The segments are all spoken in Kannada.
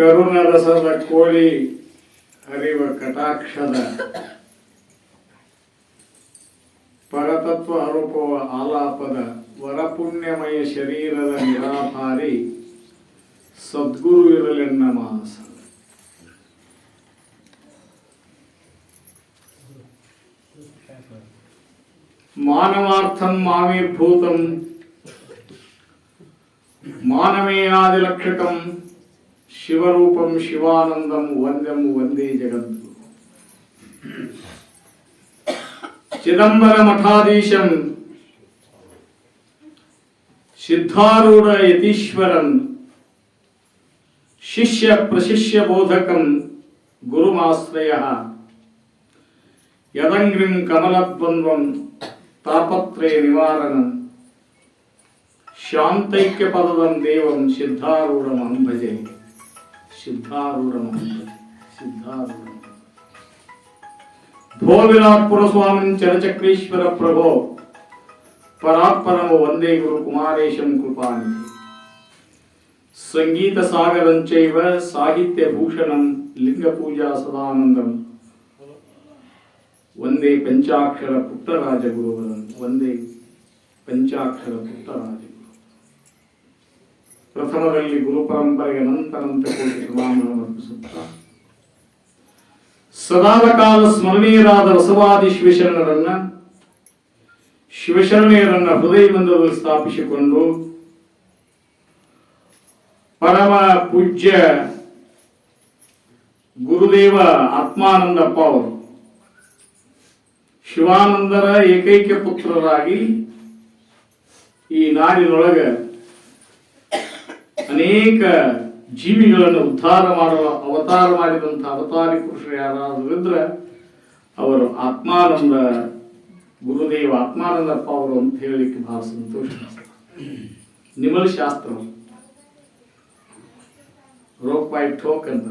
ಕರುಣರಸದ ಕೋಳಿ ಹರಿವ ಕಟಾಕ್ಷದ. ಪರತತ್ವ ಆರೋಪವ ಆಲಾಪದ. ವರಪುಣ್ಯಮಯ ಶರೀರದ ನಿರಾಪಾರಿ ಸದ್ಗುರು ಇರಲೆನ್ನ ಮಾನಸ. ಮಾನವಾರ್ಥಂ ಮಾವಿರ್ಭೂತಂ ಮಾನವೇಯಾದಿಲಕ್ಷಕಂ ಶಿವರೂಪಂ ಶಿವಾನಂದಂ ವಂದ್ಯಂ ವಂದೇ ಜಗದ್ದು ಚಿದಂಬರ ಮಠಾಧೀಶಂ ಸಿದ್ಧಾರೂಢ ಯತೀಶ್ವರಂ ಶಿಷ್ಯ ಪ್ರಶಿಷ್ಯ ಬೋಧಕಂ ಗುರುಮಾಶ್ರಯ. ಯದಂಗ್ರಿಂ ಕಮಲದ್ವಂದ್ವಂ ತಾಪತ್ರಯ ನಿವಾರಣಂ ಶಾಂತೈಕ್ಯ ಪದದಂ ದೇವಂ ಸಿದ್ಧಾರೂಢಂ ಭಜೆ ಸಿದ್ಧಾರೂಢಂ ಸಿದ್ಧಾರೂಢ ಭೋವಿನಾಥ್ಪುರ ಸ್ವಾಮಿ ಚಲಚಕ್ರೇಶ್ವರ ಪ್ರಭೋ ಪರಾತ್ಪರಮ ವಂದೇ ಗುರು ಕುಮಾರೇಶಂ ಕೃಪಾನಿ ಸಂಗೀತ ಸಾಗರಂಚೈವ ಸಾಹಿತ್ಯ ಭೂಷಣಂ ಲಿಂಗ ಪೂಜಾ ಸದಾನಂದಂ. ಒಂದೇ ಪಂಚಾಕ್ಷರ ಪುಟ್ಟರಾಜ ಗುರುವರಂ ಒಂದೇ ಪಂಚಾಕ್ಷರ ಪುಟ್ಟರಾಜ ಪ್ರಥಮದಲ್ಲಿ ಗುರು ಪರಂಪರೆಗೆ ಅನಂತನಂತ ಕೋಟಿ ಸದಾದ ಕಾಲ ಸ್ಮರಣೀಯರಾದ ಬಸವಾದಿ ಶಿವಶರಣರನ್ನ, ಶಿವಶರಣೆಯರನ್ನ ಹೃದಯ ಮಂದಿರದಲ್ಲಿ ಸ್ಥಾಪಿಸಿಕೊಂಡು ಪರಮ ಪೂಜ್ಯ ಗುರುದೇವ ಆತ್ಮಾನಂದಪ್ಪ ಅವರು ಶಿವಾನಂದರ ಏಕೈಕ ಪುತ್ರರಾಗಿ ಈ ನಾಡಿನೊಳಗೆ ಅನೇಕ ಜೀವಿಗಳನ್ನು ಉದ್ಧಾರ ಮಾಡುವ, ಅವತಾರ ಮಾಡಿದಂಥ ಅವತಾರಿ ಪುರುಷರು ಯಾರಾದರೂ ಇದ್ರೆ ಅವರು ಆತ್ಮಾನಂದ, ಗುರುದೇವ ಆತ್ಮಾನಂದಪ್ಪ ಅವರು ಅಂತ ಹೇಳಲಿಕ್ಕೆ ಬಹಳ ಸಂತೋಷ. ನಿಮಲ್ ಶಾಸ್ತ್ರ. ರೋಕ್ ಬಾಯ್ ಠೋಕ್ ಅಂತ.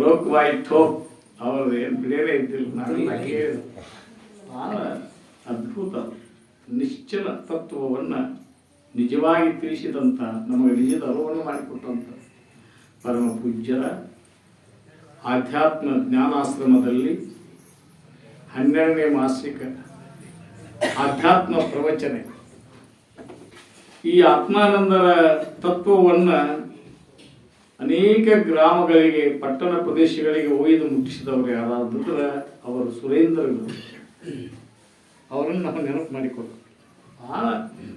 ರೋಕ್ ಬಾಯ್ ಠೋಕ್. ಅವರು ಏನು ಬಿಡೇನೆ ಇದ್ದಿಲ್ಲ, ನಾನು ಅದ್ಭುತ, ನಿಶ್ಚಲ ತತ್ವವನ್ನು ನಿಜವಾಗಿ ತಿಳಿಸಿದಂಥ, ನಮಗೆ ನಿಜದ ಅರಿವನ್ನು ಮಾಡಿಕೊಟ್ಟಂಥ ಪರಮ ಪೂಜ್ಯರ ಆಧ್ಯಾತ್ಮ ಜ್ಞಾನಾಶ್ರಮದಲ್ಲಿ ಹನ್ನೆರಡನೇ ಮಾಸಿಕ ಆಧ್ಯಾತ್ಮ ಪ್ರವಚನೆ. ಈ ಆತ್ಮಾನಂದರ ತತ್ವವನ್ನು ಅನೇಕ ಗ್ರಾಮಗಳಿಗೆ, ಪಟ್ಟಣ ಪ್ರದೇಶಗಳಿಗೆ ಒಯ್ದು ಮುಟ್ಟಿಸಿದವರು ಯಾರಾದ್ರೂ ಅವರು ಸುರೇಂದ್ರ ಅವರನ್ನು ನಾವು ನೆನಪು ಮಾಡಿಕೊಟ್ಟು ಬಹಳ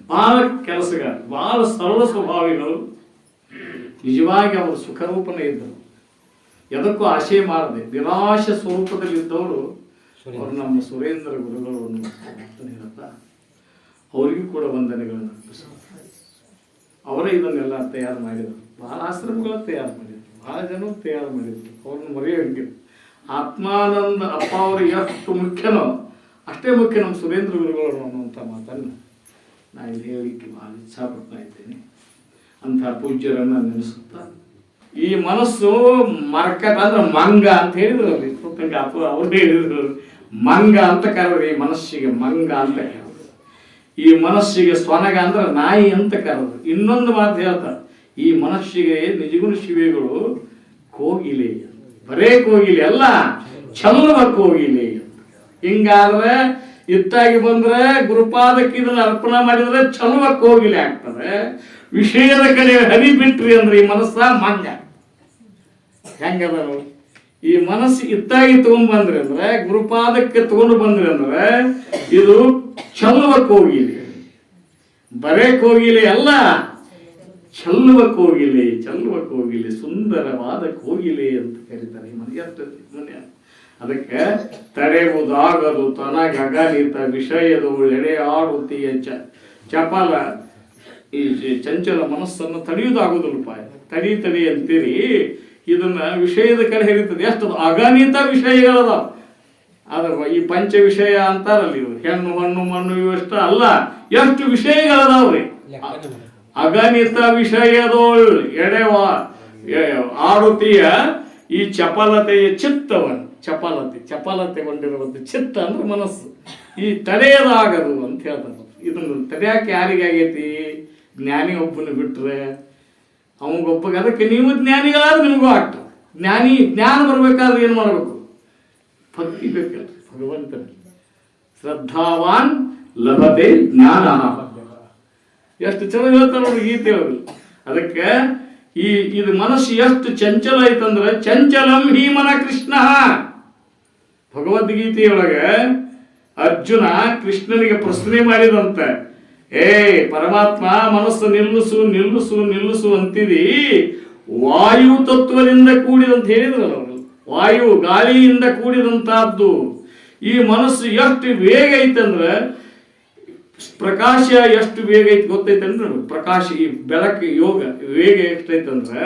ಬಹಳ ಕೆಲಸಗಾರ ಬಹಳ ಸರಳ ಸ್ವಭಾವಿಗಳು. ನಿಜವಾಗಿ ಅವರು ಸುಖರೂಪನೇ ಇದ್ದರು. ಎದಕ್ಕೂ ಆಶಯ ಮಾಡದೆ ನಿರಾಶ ಸ್ವರೂಪದಲ್ಲಿದ್ದವರು ಅವರು ನಮ್ಮ ಸುರೇಂದ್ರ ಗುರುಗಳು ಅಂತ ಹೇಳುತ್ತಾ ಅವರಿಗೂ ಕೂಡ ವಂದನೆಗಳನ್ನು ಅರ್ಪಿಸ್ತಾರೆ ಅವರೇ ಇದನ್ನೆಲ್ಲ ತಯಾರು ಮಾಡಿದರು. ಬಹಳ ಆಶ್ರಮಗಳು ತಯಾರು ಮಾಡಿದರು. ಬಹಳ ಜನ ತಯಾರು ಮಾಡಿದರು. ಅವ್ರನ್ನ ಮರೆಯೋಂಗೆ ಆತ್ಮಾನಂದ ಅಪ್ಪ ಅವರು ಎಷ್ಟು ಮುಖ್ಯನೋ ಅಷ್ಟೇ ಮುಖ್ಯ ನಮ್ಮ ಸುರೇಂದ್ರ ಗುರುಗಳು ಅನ್ನುವಂಥ ಮಾತನ್ನು. ನಾನು ಇಲ್ಲಿ ಹೇಳಲಿಕ್ಕೆ ಬಹಳ ಇಚ್ಛಾಪಡ್ತಾ ಇದ್ದೇನೆ ಅಂಥ ಪೂಜ್ಯರನ್ನು ನೆನೆಸುತ್ತಾ, ಈ ಮನಸ್ಸು ಮರ್ಕಟ ಅಂದ್ರೆ ಮಂಗ ಅಂತ ಹೇಳಿದ್ರು ಅಲ್ಲಿ ಅಪ್ಪ ಅವರು ಹೇಳಿದ್ರು, ಮಂಗ ಅಂತ ಕರೆದ್ರು, ಈ ಮನಸ್ಸಿಗೆ ಮಂಗ ಅಂತ ಕರೆದ್ರು ಈ ಮನಸ್ಸಿಗೆ ಸ್ವನಗ ಅಂದ್ರೆ ನಾಯಿ ಅಂತ ಕರೆದ್ರು ಇನ್ನೊಂದು ಮಾತು ಹೇಳ್ತಾರೆ, ಈ ಮನಸ್ಸಿಗೆ ನಿಜಗುಣ ಶಿವೆಗಳು ಕೋಗಿಲೆ. ಬರೇ ಕೋಗಿಲೆ ಅಲ್ಲ ಚಲುವ ಕೋಗಿಲೆ. ಹಿಂಗಾದ್ರೆ ಇತ್ತಾಗಿ ಬಂದ್ರೆ ಗುರುಪಾದಕ್ಕೆ ಇದನ್ನ ಅರ್ಪಣೆ ಮಾಡಿದ್ರೆ ಚಲುವ ಕೋಗಿಲೆ ಆಗ್ತದೆ ವಿಷಯದ ಕಡೆ ಹರಿ ಬಿಟ್ರಿ ಅಂದ್ರೆ ಈ ಮನಸ್ಸ ಮಾನ್ಯ ಹೆಂಗದ? ಈ ಮನಸ್ಸು ಇತ್ತಾಗಿ ತಗೊಂಡ್ಬಂದ್ರಿ ಅಂದ್ರೆ, ಗುರುಪಾದಕ್ಕೆ ತಗೊಂಡು ಬಂದ್ರಿ ಅಂದ್ರೆ, ಇದು ಚಲುವ ಕೋಗಿಲೆ ಬರೇ ಕೋಗಿಲೆ ಅಲ್ಲ ಚಲ್ಲುವ ಕೋಗಿಲೆ ಚಲ್ಲುವ ಕೋಗಿಲೆ ಸುಂದರವಾದ ಕೋಗಿಲೆ ಅಂತ ಕರೀತಾರೆ ಈ ಮನೆಯ ಮನೆಯ ಮನೆ ಅದಕ್ಕೆ ತಡೆಯುವುದಾಗದು ತನಗಗಲಿತ ವಿಷಯದ ಎಡೆ ಆಡುತ್ತೀಯ ಚ ಚಪಲ, ಈ ಚಂಚಲ ಮನಸ್ಸನ್ನು ತಡೆಯುವುದಾಗುವುದಿಲ್ಲಪ್ಪ ತಡಿ ತಡಿ ಅಂತೀರಿ, ಇದನ್ನ ವಿಷಯದ ಕಡೆ ಹಿಡಿತದೆ ಎಷ್ಟು ಅಗಣಿತ ವಿಷಯಗಳದ. ಅದ್ರ ಈ ಪಂಚ ವಿಷಯ ಅಂತಾರಲ್ಲ ಇವು ಹೆಣ್ಣು ಹಣ್ಣು ಮಣ್ಣು ಇವಷ್ಟ ಅಲ್ಲ. ಎಷ್ಟು ವಿಷಯಗಳದಾವ್ರಿ? ಅಗಣಿತ ವಿಷಯದೋಳ್ ಎಡೆವ ಆರುತಿಯ ಈ ಚಪಲತೆಯ ಚಿತ್ತವನ್ನು. ಚಪಲತೆ ಚಪಲತೆಗೊಂಡಿರುವಂತ ಚಿತ್ತ ಅಂದ್ರೆ ಮನಸ್ಸು. ಈ ತಡೆಯದಾಗದು ಅಂತ ಹೇಳ್ತಾರೆ. ಇದನ್ನು ತಡೆಯಕ್ಕೆ ಯಾರಿಗಾಗೈತಿ ಜ್ಞಾನಿ ಒಬ್ಬನ ಬಿಟ್ರೆ ಅವನಿಗೊಬ್ಬ, ಅದಕ್ಕೆ ನೀವು ಜ್ಞಾನಿಗಳಾದ್ರೆ ನಿಮಗೂ ಆಗ್ತದೆ. ಜ್ಞಾನಿ, ಜ್ಞಾನ ಬರಬೇಕಾದ್ರೆ ಏನು ಮಾಡಬೇಕು? ಭಕ್ತಿ ಬೇಕಲ್ಲ. ಭಗವಂತನಲ್ಲಿ ಶ್ರದ್ಧಾವಾನ್ ಲಭತೆ ಜ್ಞಾನ ಎಷ್ಟು ಚೆನ್ನಾಗಿ ಹೇಳ್ತಾರೆ ನೋಡಿ ಗೀತೆ ಅವರು. ಅದಕ್ಕೆ ಈ, ಇದು ಮನಸ್ಸು ಎಷ್ಟು ಚಂಚಲ ಐತಂದ್ರೆ ಚಂಚಲಂ ಹೀಮನ ಕೃಷ್ಣ. ಭಗವದ್ಗೀತೆಯೊಳಗೆ ಅರ್ಜುನ ಕೃಷ್ಣನಿಗೆ ಪ್ರಶ್ನೆ ಮಾಡಿದಂತೆ, ಏ, ಪರಮಾತ್ಮ, ಮನಸ್ಸು ನಿಲ್ಲಿಸು ನಿಲ್ಲಿಸು ನಿಲ್ಲಿಸು ಅಂತಿದಿ. ವಾಯು ತತ್ವದಿಂದ ಕೂಡಿದಂತ ಹೇಳಿದ್ರು ವಾಯು ಗಾಳಿಯಿಂದ ಕೂಡಿದಂತಹದ್ದು. ಈ ಮನಸ್ಸು ಎಷ್ಟು ವೇಗ ಐತಂದ್ರೆ, ಪ್ರಕಾಶ ಎಷ್ಟು ವೇಗ ಐತಿ ಗೊತ್ತೈತಂದ್ರೆ, ಪ್ರಕಾಶ ಈ ಬೆಳಕು ಯೋಗ ವೇಗ ಎಷ್ಟೈತಂದ್ರೆ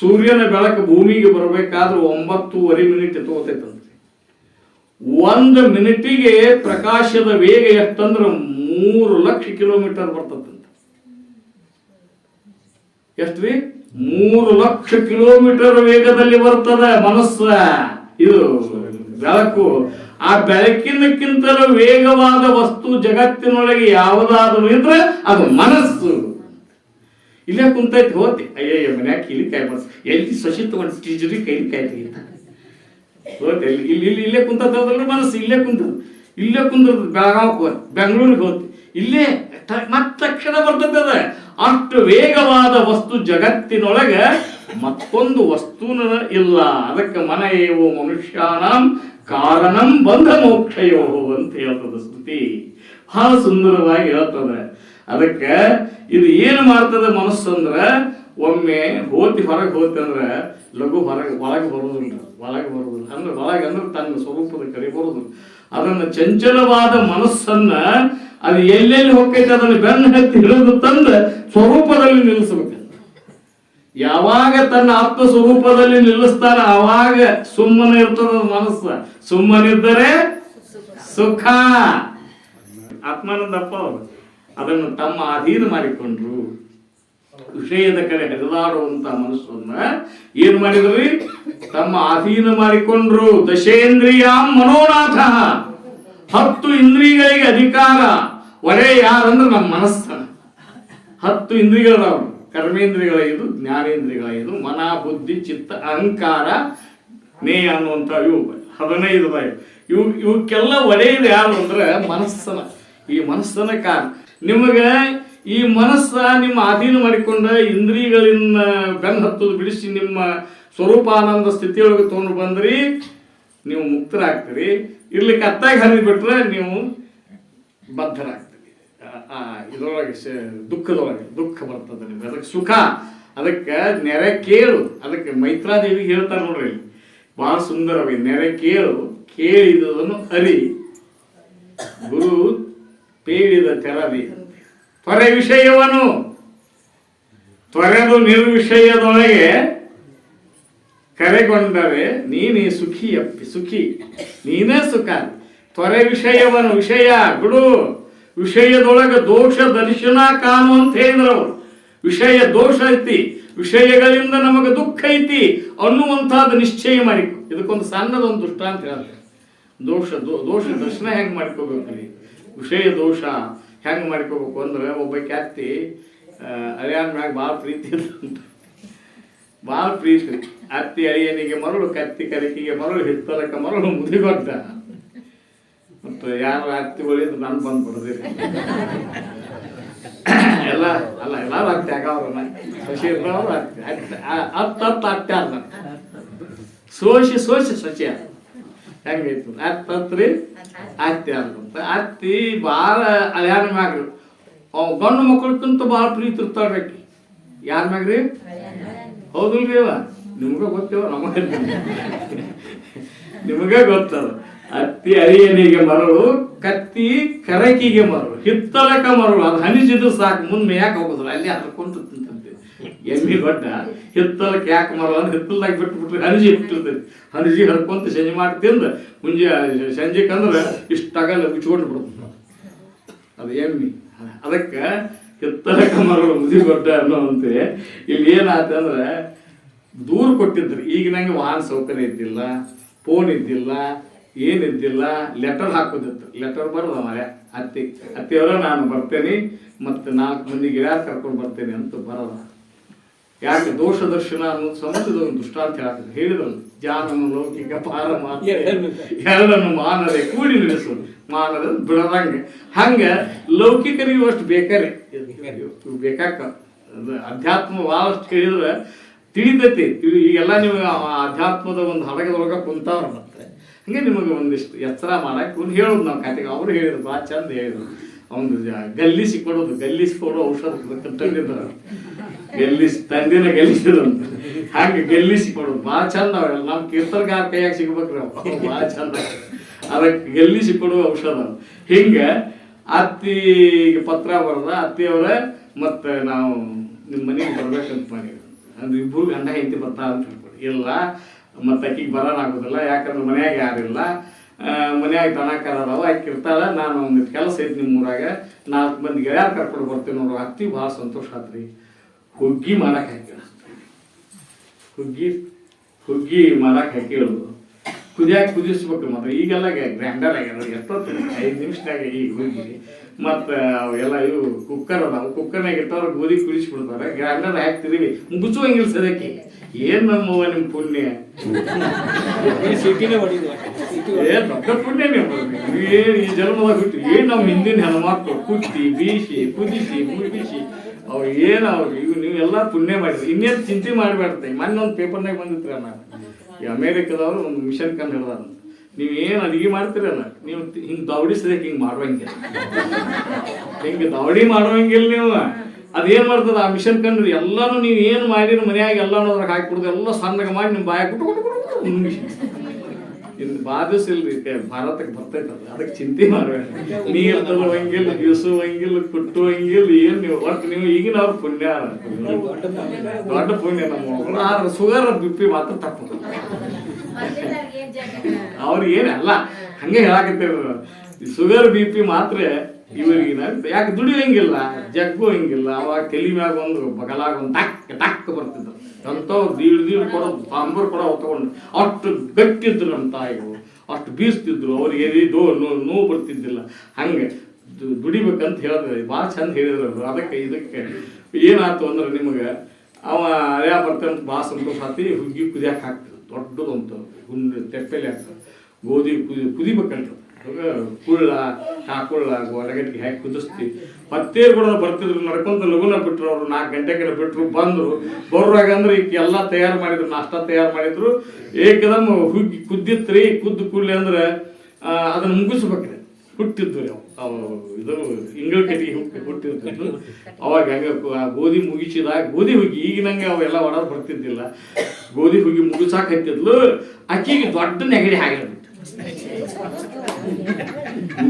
ಸೂರ್ಯನ ಬೆಳಕು ಭೂಮಿಗೆ ಬರಬೇಕಾದ್ರೆ ಒಂಬತ್ತೂವರೆ ಮಿನಿಟ್ ತಗೋತೈತಂದ್ರೆ ಒಂದು ಮಿನಿಟಿಗೆ ಪ್ರಕಾಶದ ವೇಗ ಎಷ್ಟಂದ್ರೆ ಮೂರು ಲಕ್ಷ ಕಿಲೋಮೀಟರ್ ಬರ್ತದಂತ. ಎಷ್ಟು ರೀ ಮೂರು ಲಕ್ಷ ಕಿಲೋಮೀಟರ್ ವೇಗದಲ್ಲಿ ಬರ್ತದೆ ಮನಸ್ಸ. ಇದು ಬೆಳಕು. ಆ ಬೆಳಕಿನಕ್ಕಿಂತಲೂ ವೇಗವಾದ ವಸ್ತು ಜಗತ್ತಿನೊಳಗೆ ಯಾವುದಾದರೂ ಇದ್ರೆ ಅದು ಮನಸ್ಸು. ಇಲ್ಲೇ ಕುಂತೈತಿ ಹೋತಿ ಅಯ್ಯಯ್ಯ, ಮನ್ಯಾಗ ಇಲ್ಲಿ ಬರ್ಸ್ ಎಲ್ಲಿ ಸಸಿ ತಗೊಂಡು ಟೀಚರಿ ಕೈಲಿ ಕಾಯಿ ತೆಗಿತ ಹೋತಿ ಇಲ್ಲಿ ಇಲ್ಲಿ ಇಲ್ಲಿ ಕುಂತದ್ರಲ್ಲ ಮನಸ್ಸು, ಇಲ್ಲೇ ಕುಂತದ್ದು. ಇಲ್ಲೇ ಕುಂತದ್ದು ಬೆಳಗಾವಕ್ಕೆ ಹೋದ್ ಬೆಂಗಳೂರಿಗೆ ಹೋತಿ ಇಲ್ಲೇ ಮತ್ತ್ ತಕ್ಷಣ ಬರ್ತದ ಅಷ್ಟು ವೇಗವಾದ ವಸ್ತು ಜಗತ್ತಿನೊಳಗೆ ಮತ್ತೊಂದು ವಸ್ತುನ ಇಲ್ಲ. ಅದಕ್ಕೆ ಮನೆಯೋ ಮನುಷ್ಯಾನಂ ಕಾರಣಂ ಬಂಧ ಮೋಕ್ಷಯೋ ಅಂತ ಹೇಳ್ತದ ಸ್ತುತಿ. ಬಹಳ ಸುಂದರವಾಗಿ ಹೇಳ್ತದೆ. ಅದಕ್ಕೆ ಇದು ಏನು ಮಾಡ್ತದೆ ಅಂದ್ರೆ, ಒಮ್ಮೆ ಹೋತಿ ಹೊರಗೆ ಹೋತಿ ಅಂದ್ರೆ ಲಘು ಹೊರಗೆ, ಒಳಗೆ ಬರುವುದಿಲ್ಲ ಒಳಗೆ ಬರುವುದಿಲ್ಲ. ಅಂದ್ರೆ ಒಳಗೆ ಅಂದ್ರೆ ತನ್ನ ಸ್ವರೂಪದ ಕಡೆ ಬರೋದಿಲ್ಲ ಅದನ್ನ ಚಂಚಲವಾದ ಮನಸ್ಸನ್ನ ಅದು ಎಲ್ಲೆಲ್ಲಿ ಹೋಗ್ತೈತೆ ಅದನ್ನು ಬೆನ್ನ ಹತ್ತಿ ಹಿಡಿದು ತಂದು ಸ್ವರೂಪದಲ್ಲಿ ನಿಲ್ಲಿಸಬೇಕು. ಯಾವಾಗ ತನ್ನ ಆತ್ಮ ಸ್ವರೂಪದಲ್ಲಿ ನಿಲ್ಲಿಸ್ತಾರ ಆವಾಗ ಸುಮ್ಮನೆ ಇರ್ತದ ಮನಸ್ಸು. ಸುಮ್ಮನಿದ್ದರೆ ಸುಖ. ಆತ್ಮಾನಂದಪ್ಪ ಅವರು ಅದನ್ನು ತಮ್ಮ ಅಧೀನ ಮಾಡಿಕೊಂಡ್ರು. ವಿಷಯದ ಕಡೆ ಹರಿದಾಡುವಂತ ಮನಸ್ಸನ್ನ ಏನ್ ಮಾಡಿದ್ರಿ? ತಮ್ಮ ಅಧೀನ ಮಾಡಿಕೊಂಡ್ರು. ದಶೇಂದ್ರಿಯ ಮನೋನಾಥ. ಹತ್ತು ಇಂದ್ರಿಯಗಳಿಗೆ ಅಧಿಕಾರ. ಒರೇ ಯಾರಂದ್ರೆ ನಮ್ಮ ಮನಸ್ಸನ ಹತ್ತು ಇಂದ್ರಿಯಗಳವರು ಕರ್ಮೇಂದ್ರಿಯಗಳೈದು ಜ್ಞಾನೇಂದ್ರಿಯಗಳೈದು ಮನ, ಬುದ್ಧಿ, ಚಿತ್ತ, ಅಹಂಕಾರ, ನೇಯ ಅನ್ನುವಂಥ ಇವು. ಹದಿನೈದು ಬಾಯಿ. ಇವು, ಇವಕ್ಕೆಲ್ಲ ಒಡೆಯದು ಯಾರು ಅಂದ್ರೆ ಮನಸ್ಸನ ಈ ಮನಸ್ಸನ ಕಾರಣ. ನಿಮಗೆ ಈ ಮನಸ್ಸ ನಿಮ್ಮ ಅಧೀನ ಮಾಡಿಕೊಂಡ ಇಂದ್ರಿಯಗಳಿಂದ ಬೆನ್ನು ಹತ್ತೋದು ಬಿಡಿಸಿ ನಿಮ್ಮ ಸ್ವರೂಪಾನಂದ ಸ್ಥಿತಿಯೊಳಗೆ ತೊಗೊಂಡು ಬಂದ್ರಿ, ನೀವು ಮುಕ್ತರಾಗ್ತೀರಿ. ಇರ್ಲಿಕ್ಕೆ ಅತ್ತಾಗಿ ಹರಿದು ಬಿಟ್ರೆ ನೀವು ಬದ್ಧರಾಗ್ತೀರಿ. ಆ- ಇದ್ರೊಳಗೆ ದುಃಖದೊಳಗೆ, ದುಃಖ ಬರ್ತದೆ ನಿಮ್ಗೆ. ಅದಕ್ಕೆ ಸುಖ, ಅದಕ್ಕೆ ನೆರೆ ಕೇಳು. ಅದಕ್ಕೆ ಮೈತ್ರಾದೇವಿ ಹೇಳ್ತಾರೆ ನೋಡ್ರಿ. ಬಹಳ ಸುಂದರವಾಗಿ, ನೆರೆ ಕೇಳು ಕೇಳಿದನು ಅರಿ. ಗುರು ಪೇಳಿದ ತೆರದಿ ತ್ವರೆ ವಿಷಯವನು. ತೊರೆದು ನಿರ್ವಿಷಯದೊಳಗೆ ಕರೆಗೊಂಡರೆ ನೀನೇ ಸುಖಿ ಅಪ್ಪಿ, ಸುಖಿ. ನೀನೇ ಸುಖ ತ್ವರೆ ವಿಷಯವನು, ವಿಷಯ, ಬಿಡು. ವಿಷಯದೊಳಗೆ ದೋಷ ದರ್ಶನ ಕಾಣು ಅಂತ ಹೇಳಿದ್ರು ಅವರು. ವಿಷಯ ದೋಷ ಐತಿ, ವಿಷಯಗಳಿಂದ ನಮಗೆ ದುಃಖ ಐತಿ ಅನ್ನುವಂಥದ್ದು ನಿಶ್ಚಯ ಮಾಡಿಕೊ. ಇದಕ್ಕೊಂದು ಸಣ್ಣದೊಂದು ದೃಷ್ಟಾಂತ ಹೇಳ್ತಾರೆ ದೋಷ, ದೋ- ದೋಷ ದರ್ಶನ ಹೆಂಗೆ ಮಾಡ್ಕೋಬೇಕ್ರಿ ವಿಷಯ ದೋಷ ಹೆಂಗೆ ಮಾಡ್ಕೋಬೇಕು ಅಂದ್ರೆ ಒಬ್ಬ ಕ್ಯಾತಿ ಅಳಿಯನ ಮ್ಯಾಗ ಭಾಳ ಪ್ರೀತಿ ಅಂತ. ಭಾಳ ಪ್ರೀತಿ. ಅತ್ತಿ ಅಳಿಯನಿಗೆ ಮರಳು, ಕತ್ತಿ ಕರಿಕಿಗೆ ಮರಳು, ಹಿತ್ತಲಕ್ಕೆ ಮರಳು ಮುದಿಗೊಟ್ಟ ಮತ್ತು ಯಾರು ಅತ್ತಿಗಳಿದ್ದು ನಾನು ಬಂದು ಬಿಡದಿರಿ ಎಲ್ಲ, ಅಲ್ಲ, ಎಲ್ಲರೂ ಅತ್ತೆ ಆಗವ್ರನ್ನ ಸಸಿ ಇರ್ತಾವ್ರು ಅತ್ತೆ ಅತ್ತೆ ಅತ್ತ, ಅತ್ತೆ ಅಲ್ಲ ಸೋಸಿ ಸೋಸಿ ಸಸಿ ಹೆಂಗೈತು? ಅತ್ತ ಹತ್ರಿ ಅತ್ತೆ ಅಂತ ಅತ್ತಿ ಭಾಳ ಅಲ್ಯಾನ ಮ್ಯಾಗ್ರಿ. ಅವ್ ಗಂಡು ಮಕ್ಕಳಕ್ಕಿಂತ ಭಾಳ ಪ್ರೀತಿ ಇರ್ತಾಳ ಆಕಿ ಯಾರ ಮ್ಯಾಗ್ರಿ? ಹೌದಿಲ್ರಿ ಅವ? ನಿಮ್ಗೆ ಗೊತ್ತೇವ ನಮಗೆ ನಿಮಗೆ ಗೊತ್ತದ. ಅತ್ತಿ ಅರಿಯನಿಗೆ ಮರಳು, ಕತ್ತಿ ಕರಕಿಗೆ ಮರಳು, ಹಿತ್ತಲಕ ಮರಳು. ಅದು ಹನಿಸಿದ್ರು ಸಾಕು, ಮುಂದೆ ಯಾಕೆ ಹೋಗೋದಿಲ್ಲ. ಅಲ್ಲಿ ಹರ್ಕೊಂತ ತಿಂತಂತೆ ಎಮ್ಮಿ ಗೊಡ್ಡ ಹಿತ್ತಲಕ್ಕೆ ಯಾಕೆ ಮರಳು ಅಂದ್ರೆ ಹಿತ್ತಲ್ದಾಗ ಬಿಟ್ಟು ಹನಜಿ ಬಿಟ್ಟಿರ್ತೈತಿ ಹನಿಸಿ ಹರ್ಕೊಂತ ಸಂಜೆ ಮಾಡಿ ತಿಂದು, ಮುಂಜೆ ಸಂಜೆಕಂದ್ರೆ ಅಂದ್ರೆ ಇಷ್ಟಾಗಲ್ಲ ಬಿಚ್ಕೊಂಡು ಬಿಡುತ್ತೆ ಅದು ಎಮ್ಮಿ. ಅದಕ್ಕೆ ಹಿತ್ತಲಕ್ಕೆ ಮರಳು ಅನ್ನೋ ಅನ್ನೋವಂತೆ ಇಲ್ಲಿ ಏನಾಯ್ತು ಅಂದ್ರೆ, ದೂರ ಕೊಟ್ಟಿದ್ರು. ಈಗ ನಂಗೆ ವಾಹನ ಸೌಕರ್ಯ ಇದ್ದಿಲ್ಲ ಫೋನ್ ಇದ್ದಿಲ್ಲ ಏನಿದ್ದಿಲ್ಲ ಲೆಟರ್ ಹಾಕೋದಿತ್ತು. ಲೆಟರ್ ಬರೋದ ಮರೆ ಅತ್ತಿ, ಅತ್ತಿಯವರ ನಾನು ಬರ್ತೇನೆ, ಮತ್ತು ನಾಲ್ಕು ಮಂದಿ ಗಿಡ ಕರ್ಕೊಂಡು ಬರ್ತೇನೆ ಅಂತ ಬರೋದ ಯಾಕೆ ದೋಷ ದರ್ಶನ ಅನ್ನೋದು ಸಮುದ್ರದ ಒಂದು ದುಷ್ಟಾಂತ ಹೇಳಕ್ಕೆ ಹೇಳಿದ್ರು ಜಾನನು ಲೌಕಿಕ ಪಾರಮ ಎರಡನ್ನು ಮಾನದೆ ಕೂಡಿ ನಿಲ್ಲಿಸು ಮಾನದ ಬಿಡದಂಗೆ. ಹಂಗ ಲೌಕಿಕರಿಗೂ ಅಷ್ಟು ಬೇಕಾರೆ. ಬೇಕಾಕ ಅಧ್ಯಾತ್ಮ ಭಾಳಷ್ಟು ಕೇಳಿದ್ರೆ ತಿಳಿತೈತಿ. ತಿಳಿ ಈಗೆಲ್ಲ ನಿಮಗೆ ಆ ಅಧ್ಯಾತ್ಮದ ಒಂದು ಹಡಗದೊಳಗೆ ಕುಂತಾವ್ರ ಮತ್ತೆ. ಹಂಗೆ ನಿಮಗೆ ಒಂದಿಷ್ಟು ಎಚ್ಚರ ಮಾಡಕ್ಕೆ ಒಂದು ಹೇಳೋದು ನಾವು ಕತೆಗೆ ಅವರು ಹೇಳಿದ್ರು ಭಾಳ ಚಂದ ಹೇಳಿದ್ರು. ಒಂದು ಗಲ್ಲಿಸಿ ಕೊಡೋದು, ಗಲ್ಲಿಸಿ ಕೊಡೋ ಔಷಧ ತಂದಿದ್ರು ಗೆಲ್ಲಿಸಿ, ತಂದಿನ ಗೆಲ್ಲಿಸಿದ್ರು ಅಂತ. ಹಾಗೆ ಗೆಲ್ಲಿಸಿ ಕೊಡೋದು. ಭಾಳ ಚಂದ ಅವೆಲ್ಲ ನಮ್ಮ ಕೀರ್ತನಗಾರ ಕೈಯಾಗ ಸಿಗ್ಬೇಕ್ರಿ ಅವು ಭಾಳ ಚಂದ. ಅದಕ್ಕೆ ಗೆಲ್ಲಿಸಿ ಕೊಡುವ ಔಷಧ ಹಿಂಗೆ ಅತ್ತಿಗೆ ಪತ್ರ ಬರದ, ಅತ್ತಿಯವರ, ಮತ್ತು ನಾವು ನಿಮ್ಮ ಮನೆಗೆ ಬರ್ಬೇಕಂತ ಮಾಡಿದ್ವಿ ಅಂದ್ರೆ ಇಬ್ಬರು ಗಂಡ ಹೆಂಡತಿ ಬರ್ತಾ ಅಂತ ಹೇಳ್ಕೊಡಿ. ಇಲ್ಲ ಮತ್ತೆ ಅಕ್ಕಿಗೆ ಬರೋಣ ಆಗೋದಿಲ್ಲ ಯಾಕಂದ್ರೆ ಮನೆಯಾಗ ಯಾರಿಲ್ಲ. ಮನ್ಯಾಗ ದನ ಕರಾರವ ಆಕಿ ಇರ್ತಾಳೆ, ನಾನು ಒಂದು ಕೆಲಸ ಐತಿ ನಿಮ್ಮ ಊರಾಗ, ನಾಲ್ಕು ಮಂದಿ ಗೆಳೆಯರು ಕರ್ಕೊಂಡು ಬರ್ತೀನಿ ನೋಡ್ರಿ ಅತ್ತಿ ಭಾಳ ಸಂತೋಷ ಆತ್ರಿ. ಹುಗ್ಗಿ ಮಾಡಕ್ಕೆ ಹಾಕಿ ಹುಗ್ಗಿ ಹುಗ್ಗಿ ಮಾಡಕ್ಕೆ ಹಾಕಿರೋದು ಕುದಿಯಾಕ ಕುದಿಸ್ಬೇಕು ಮತ್ತೆ ಈಗೆಲ್ಲ ಗ್ರ್ಯಾಂಡರ್ ಆಗ್ಯಾರ ಎಷ್ಟೊತ್ತು ಐದು ನಿಮಿಷದಾಗ ಈಗ ಹೋಗಿ ಮತ್ತು ಅವೆಲ್ಲ ಇವು ಕುಕ್ಕರ್ ಅದಾವ. ಕುಕ್ಕರ್ನಾಗ ಇಟ್ಟವ್ರ ಗೋಧಿ ಕುದಿಸ್ಬಿಡ್ತಾರೆ. ಗ್ರ್ಯಾಂಡರ್ ಹಾಕ್ತಿದೀವಿ. ಮುಗಿಸುವಂಗಿಲ್ಲ ಸದ್ಯಕ್ಕೆ. ಏನು ನಮ್ಮವ್ವ ನಿಮ್ಮ ಪುಣ್ಯ? ಏ ದೊಡ್ಡ ಪುಣ್ಯ ನೀವು ಏನು ಈ ಜನ್ಮದಾಗ ಬಿಟ್ಟು ಏನು ನಮ್ಮ ಹಿಂದಿನ ಹೆಣ್ಮಕ್ಳು ಕುಟ್ಟಿ ಬೀಸಿ ಕುದಿಸಿ ಮುಗಿಸಿ ಅವ್ರು ಏನು ಅವ್ರು ಇವ್ ನೀವೆಲ್ಲ ಪುಣ್ಯ ಮಾಡಿದ್ರಿ. ಇನ್ನೇನು ಚಿಂತೆ ಮಾಡಬೇಡ್ರಿ ಮೊನ್ನೆ ಒಂದು ಪೇಪರ್ನಾಗ ಬಂದಿತ್ರ ನಾನು ಈ ಅಮೇರಿಕದವರು ಒಂದು ಮಿಷನ್ ಕಂಡು ಹಿಡ್ದಾರ ನೀವು ಏನು ಅಡುಗೆ ಮಾಡ್ತೀರಲ್ಲ, ನೀವು ಹಿಂಗೆ ದೌಡಿಸ್ಬೇಕು ಹಿಂಗೆ ಮಾಡುವಂಗೆ. ಹಿಂಗೆ ದೌಡಿ ಮಾಡುವಂಗಿಲ್ಲ ನೀವು. ಅದೇನು ಮಾಡ್ತದ ಆ ಮಿಷನ್ ಕಂಡ್ರಿ ಎಲ್ಲಾನು ನೀವು ಏನು ಮಾಡಿರಿ ಮನ್ಯಾಗ ಎಲ್ಲಾನು ಅದ್ರಾಗ ಹಾಕಿಬಿಡುದು, ಎಲ್ಲ ಸಣ್ಣಗೆ ಮಾಡಿ ನಿಮ್ಮ ಬಾಯ ಕುಟು ಕುಟು ಕುಟು ನುಂಗಿಸಿ. ಇಲ್ರಿ ಭಾರತಕ್ಕೆ ಬರ್ತೈತಲ್ಲ, ಅದಕ್ಕೆ ಚಿಂತೆ ಮಾಡಬೇಡ ನೀರು ತಗೊಳ್ಳಂಗಿಲ್ಲ ಬೀಸುವಂಗಿಲ್ಲ, ಕುಟ್ಟುವಂಗಿಲ್ಲ, ಏನ್ ನೀವು, ಒಟ್ಟು ನೀವು ಈಗಿನ ಅವ್ರ ಪುಣ್ಯ. ದೊಡ್ಡ ಪುಣ್ಯ ನಮ್ಮ ಆದ್ರೆ ಸುಗರ್ ಬಿ ಪಿ ಮಾತ್ರ ತಪ್ಪು ಅವ್ರು ಏನಲ್ಲ ಹಂಗೆ ಹೇಳಾಕತ್ತೇವ ಸುಗರ್ ಬಿ ಪಿ ಮಾತ್ರ ಇವ್ರಿಗಿನ ಯಾಕೆ ದುಡಿಯಂಗಿಲ್ಲ ಜಗ್ಗು ಹಂಗಿಲ್ಲ ಅವಾಗ ತಲೆ ಮ್ಯಾಗ ಒಂದು ಬಗಲಾಗ ಒಂದು ಟಕ್ ಟಕ್ ಬರ್ತಿದ್ರು ಅಂಥವು ದೀಡ್ ದೀಡ್ ಕೊಡೋ ಸಾಂಬಾರು ಕೊಡೋ ತಗೊಂಡು ಅಷ್ಟು ಗಟ್ಟಿದ್ರು ನಮ್ಮ ತಾಯಿಗಳು ಅಷ್ಟು ಬೀಸ್ತಿದ್ರು, ಅವ್ರಿಗೆ ಎದೆ ದೋ ನೋ- ನೋವು ಬರ್ತಿದ್ದಿಲ್ಲ. ಹಂಗೆ ದುಡಿಬೇಕಂತ ಹೇಳಿದ್ರೆ ಭಾಳ ಚಂದ ಹೇಳಿದ್ರು. ಅದಕ್ಕೆ ಇದಕ್ಕೆ ಏನಾಯ್ತು ಅಂದ್ರೆ ನಿಮಗೆ ಅವ ಅರ್ಯಾ ಬರ್ತಂತ ಭಾಳ ಸಂತೋಷ ಆತಿ, ಹುಗ್ಗಿ ಕುದಿಯಕ್ಕೆ ಹಾಕ್ತಿದ್ರು. ದೊಡ್ಡದಂತ ಹುಣ್ಣು ತೆಪ್ಪೆಲೆ ಹಾಕ್ತಾರೆ ಗೋಧಿ ಕುದಿ ಕುದಿಬೇಕಂತ ಕುಳ್ಳ ಹಾಕೊಳ್ಳ ಒಳಗಟ್ಟಿಗೆ ಹಾಕಿ ಕುದಿಸ್ತೀವಿ. ಮತ್ತೆ ಕೂಡ ಬರ್ತಿದ್ರು, ನಡ್ಕೊಂತ ಲಗುನ ಬಿಟ್ರು ಅವರು, ನಾಲ್ಕು ಗಂಟೆಗೆಲ್ಲ ಬಿಟ್ರು, ಬಂದರು. ಬರುವಾಗ ಅಂದ್ರೆ ಈಗ ಎಲ್ಲ ತಯಾರು ಮಾಡಿದ್ರು, ನಾಷ್ಟ ತಯಾರು ಮಾಡಿದ್ರು. ಏಕದಮ್ ಹುಗ್ಗಿ ಕುದ್ದಿತ್ರಿ, ಕುದ್ದು ಕೂಡ್ಲಿ ಅಂದ್ರೆ ಅದನ್ನು ಮುಗಿಸ್ಬೇಕ್ರಿ. ಹುಟ್ಟಿದ್ರು ರೀ ಅವು ಇದು ಇಂಗಳ ಕಟ್ಟಿಗೆ ಹುಟ್ಟಿ ಹುಟ್ಟಿರ್ತಿದ್ವು ಅವಾಗ ಹಂಗೆ ಗೋಧಿ ಮುಗಿಸಿದಾಗ ಗೋಧಿ ಹುಗ್ಗಿ ಈಗಿನಂಗೆ ಅವೆಲ್ಲ ಒಡರ್ ಬರ್ತಿದ್ದಿಲ್ಲ. ಗೋಧಿ ಹುಗ್ಗಿ ಮುಗಿಸಾಕ ಹತ್ತಿದ್ಲು. ಅಕ್ಕಿಗೆ ದೊಡ್ಡ ನೆಗಡಿ ಆಗಿರ್ಬಿಟ್ಟು